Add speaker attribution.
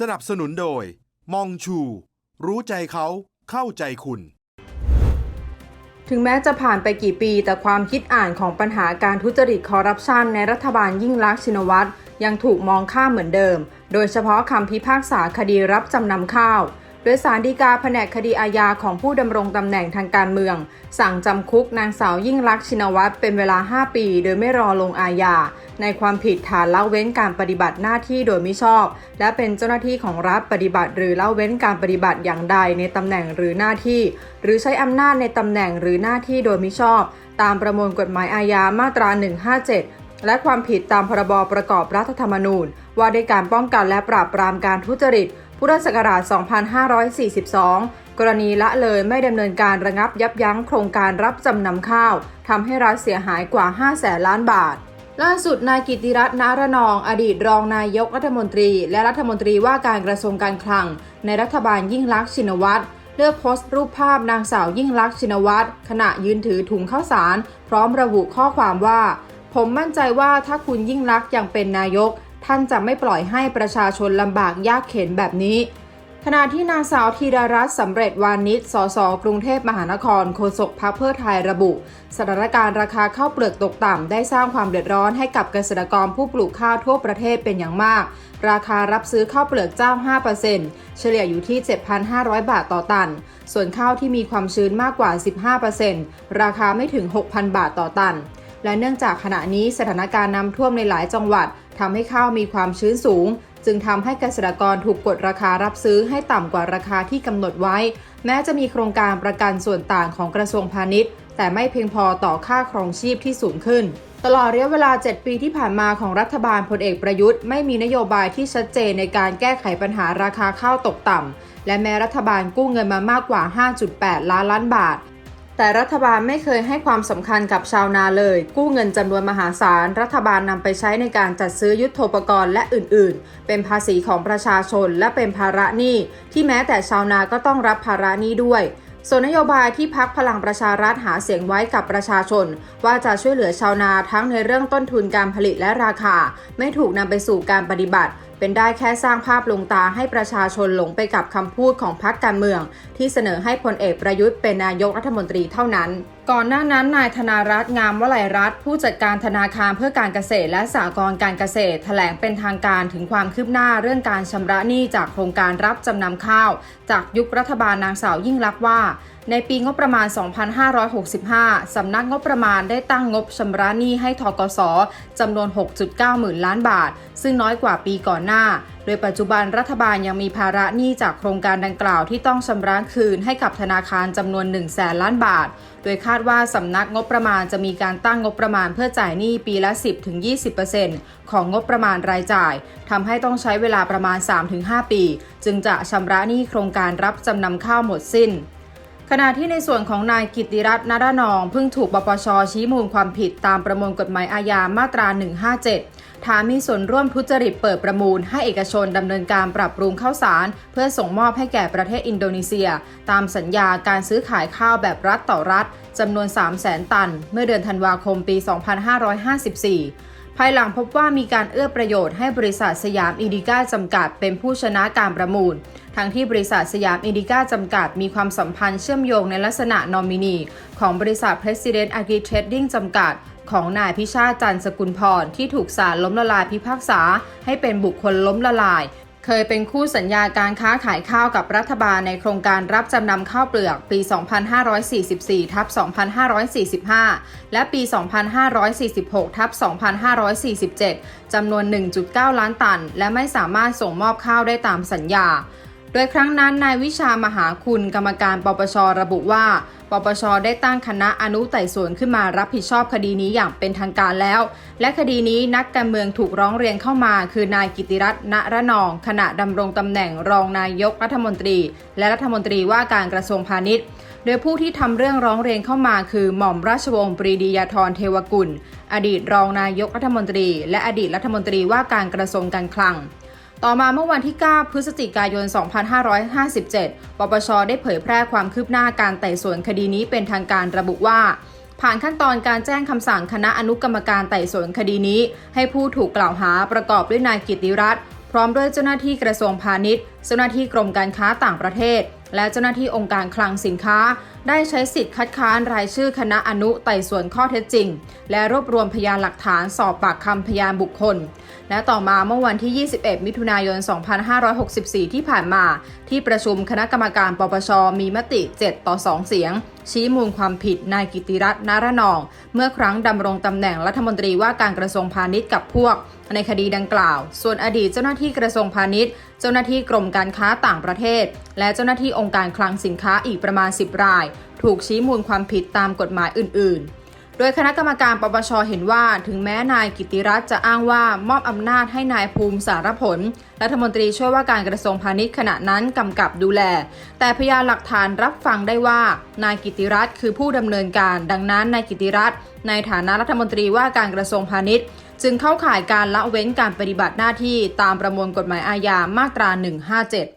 Speaker 1: สนับสนุนโดย มองชู รู้ใจเขาเข้าใจคุณ
Speaker 2: ถึงแม้จะผ่านไปกี่ปี แต่ความคิดอ่านของปัญหาการทุจริตคอร์รัปชันในรัฐบาลยิ่งลักษณ์ชินวัตรยังถูกมองข้ามเหมือนเดิม โดยเฉพาะคำพิพากษาคดีรับจำนำข้าว โดยสารดีกาแผนกคดีอาญาของผู้ดำรงตำแหน่งทางการเมือง สั่งจำคุกนางสาวยิ่งลักษณ์ชินวัตรเป็นเวลา 5 ปี โดยไม่รอลงอาญา ในความผิดฐานละเว้นการปฏิบัติหน้าที่โดยมิชอบ และเป็นเจ้าหน้าที่ของรัฐปฏิบัติ หรือละเว้นการปฏิบัติอย่างใดในตำแหน่งหรือหน้าที่ หรือใช้อำนาจในตำแหน่งหรือหน้าที่โดยมิชอบ ตามประมวลกฎหมายอาญามาตรา 157และความผิดตามพรบประกอบรัฐธรรมนูญ ว่าด้วยการป้องกันและปราบปรามการทุจริต พุทธศักราช 2542 กรณีละเลยไม่ดำเนินการระงับยับยั้งโครงการรับจำนำข้าวทำให้รัฐเสียหายกว่า 5 แสนล้านบาท ล่าสุดนายกิติรัตน์นารนอง อดีตรองนายกรัฐมนตรี และรัฐมนตรีว่าการกระทรวงการคลัง ในรัฐบาลยิ่งลักษณ์ชินวัตรเลือกโพสต์รูปภาพนางสาวยิ่งลักษณ์ชินวัตรขณะยืนถือถุงข้าวสาร พร้อมระบุข้อความว่า ผมมั่นใจว่าถ้าคุณยิ่งลักษณ์ยังเป็นนายก ท่านจะไม่ปล่อยให้ประชาชนลำบากยากเข็นแบบนี้ ขณะที่นางสาวธีดารัตน์สำเร็จวานิชสสกรุงเทพมหานครโฆษกพรรคเพื่อไทยระบุ สถานการณ์ราคาข้าวเปลือกตกต่ำได้สร้างความเดือดร้อนให้กับเกษตรกรผู้ปลูกข้าวทั่วประเทศเป็นอย่างมาก ราคารับซื้อข้าวเปลือกเจ้า 5%เฉลี่ยอยู่ที่ 7,500 บาทต่อตัน ส่วนข้าวที่มีความชื้นมากกว่า 15%ราคาไม่ถึง 6,000 บาทต่อตันและเนื่องจากขณะนี้สถานการณ์น้ำท่วมในหลายจังหวัด ทำให้ข้าวมีความชื้นสูง จึงทำให้เกษตรกรถูกกดราคารับซื้อให้ต่ำกว่าราคาที่กำหนดไว้ แม้จะมีโครงการประกันส่วนต่างของกระทรวงพาณิชย์ แต่ไม่เพียงพอต่อค่าครองชีพที่สูงขึ้น ตลอดระยะเวลา 7 ปีที่ผ่านมาของรัฐบาลพลเอกประยุทธ์ไม่มีนโยบายที่ชัดเจนในการแก้ไขปัญหาราคาข้าวตกต่ำและแม้รัฐบาลกู้เงินมามากกว่า 5.8 ล้านล้านบาท แต่รัฐบาลไม่เคยให้ความสำคัญกับชาวนาเลย กู้เงินจำนวนมหาศาล รัฐบาลนำไปใช้ในการจัดซื้อยุทโธปกรณ์และอื่น ๆ เป็นภาษีของประชาชนและเป็นภาระหนี้ที่แม้แต่ชาวนาก็ต้องรับภาระหนี้ด้วย ส่วนนโยบายที่พักพลังประชารัฐหาเสียงไว้กับประชาชน ว่าจะช่วยเหลือชาวนาทั้งในเรื่องต้นทุนการผลิตและราคา ไม่ถูกนำไปสู่การปฏิบัติ เป็นได้แค่สร้างภาพลงตาให้ประชาชนหลงไปกับคำพูดของพักการเมือง ที่เสนอให้พลเอกประยุทธ์เป็นนายกรัฐมนตรีเท่านั้น ก่อนหน้านั้นนายธนารัตน์งามวลัยรัตน์ผู้จัดการธนาคารเพื่อการเกษตรและสหกรณ์การเกษตร แถลงเป็นทางการถึงความคืบหน้าเรื่องการชำระหนี้จากโครงการรับจำนำข้าว จากยุครัฐบาลนางสาวยิ่งลักษณ์ว่า ในปีงบประมาณ 2565 สำนักงบประมาณได้ตั้งงบชำระหนี้ให้ทกสจำนวน 6.9 หมื่นล้านบาท ซึ่งน้อยกว่าปีก่อนหน้า โดยปัจจุบันรัฐบาลยังมีภาระหนี้จากโครงการดังกล่าวที่ต้องชำระคืนให้กับธนาคารจำนวน1แสนล้านบาท โดยคาดว่าสำนักงบประมาณจะมีการตั้งงบประมาณเพื่อจ่ายหนี้ปีละ 10-20%ของงบประมาณรายจ่ายทำให้ต้องใช้เวลาประมาณ 3-5 ปี จึงจะชำระหนี้โครงการรับจำนำข้าวหมดสิ้น ขณะที่ในส่วนของนายกิติรัตน์นาดานองเพิ่งถูกปปชชี้มูลความผิดตามประมวลกฎหมายอาญามาตรา 157 ฐานมีส่วนร่วมทุจริตเปิดประมูล ให้เอกชนดำเนินการปรับปรุงข้าวสาร เพื่อส่งมอบให้แก่ประเทศอินโดนีเซีย ตามสัญญาการซื้อขายข้าวแบบรัฐต่อรัฐจำนวน 3 0 0แสนตัน เมื่อเดือนธันวาคมปี 2554 ภายหลังพบว่ามีการเอื้อประโยชน์ให้บริษัทสยามอินดิก้าจำกัดเป็นผู้ชนะการประมูล ทั้งที่บริษัทสยามอินดิก้าจำกัดมีความสัมพันธ์เชื่อมโยงในลักษณะนอมินี ของบริษัท President Agri Trading จำกัด ของนายพิชาติจันสกุลพรที่ถูกศาลล้มละลายพิพากษา ให้เป็นบุคคลล้มละลาย เคยเป็นคู่สัญญาการค้าขายข้าวกับรัฐบาลในโครงการรับจำนำข้าวเปลือกปี 2544 ทับ 2545 และปี 2546 ทับ 2547 จำนวน 1.9 ล้านตัน และไม่สามารถส่งมอบข้าวได้ตามสัญญา โดยครั้งนั้นนายวิชามหาคุณกรรมการปปชระบุว่า ปปชได้ตั้งคณะอนุไต่สวนขึ้นมารับผิดชอบคดีนี้อย่างเป็นทางการแล้ว และคดีนี้นักการเมืองถูกร้องเรียนเข้ามา คือนายกิติรัตน์ณระนอง ขณะดำรงตำแหน่งรองนายกรัฐมนตรี และรัฐมนตรีว่าการกระทรวงพาณิชย์โดยผู้ที่ทำเรื่องร้องเรียนเข้ามาคือหม่อมราชวงศ์ปรีดียาธรเทวกุล อดีตรองนายกรัฐมนตรี และอดีตรัฐมนตรีว่าการกระทรวงการคลัง ต่อมาเมื่อวันที่ 9 พฤศจิกายน 2557 ปปช ได้เผยแพร่ความคืบหน้าการไต่สวนคดีนี้เป็นทางการระบุว่า ผ่านขั้นตอนการแจ้งคำสั่งคณะอนุกรรมการไต่สวนคดีนี้ ให้ผู้ถูกกล่าวหาประกอบด้วยนายกิติรัตน์พร้อมด้วยเจ้าหน้าที่กระทรวงพาณิชย์ เจ้าหน้าที่กรมการค้าต่างประเทศ และเจ้าหน้าที่องค์การคลังสินค้า ได้ใช้สิทธิ์คัดค้านรายชื่อคณะอนุไต่สวนข้อเท็จจริง และรวบรวมพยานหลักฐานสอบปากคำพยานบุคคล และต่อมาเมื่อวันที่ 21 มิถุนายน 2564 ที่ผ่านมา ที่ประชุมคณะกรรมการปปช มีมติ 7 ต่อ 2 เสียง ชี้มูลความผิดนายกิติรัตน์นารนอง เมื่อครั้งดำรงตำแหน่งรัฐมนตรีว่าการกระทรวงพาณิชย์กับพวก ในคดีดังกล่าว ส่วนอดีตเจ้าหน้าที่กระทรวงพาณิชย์ เจ้าหน้าที่กรมการค้าต่างประเทศ และเจ้าหน้าที่องค์การคลังสินค้าอีกประมาณ 10 รายถูกชี้มูลความผิดตามกฎหมายอื่น ๆ โดยคณะกรรมการปปชเห็นว่าถึงแม้นายกิติรัตน์จะอ้างว่ามอบอำนาจให้นายภูมิสารผล รัฐมนตรีช่วยว่าการกระทรวงพาณิชย์ขณะนั้นกำกับดูแล แต่พยานหลักฐานรับฟังได้ว่านายกิติรัตน์คือผู้ดำเนินการ ดังนั้นนายกิติรัตน์ในฐานะรัฐมนตรีว่าการกระทรวงพาณิชย์จึงเข้าข่ายการละเว้นการปฏิบัติหน้าที่ตามประมวลกฎหมายอาญามาตรา 157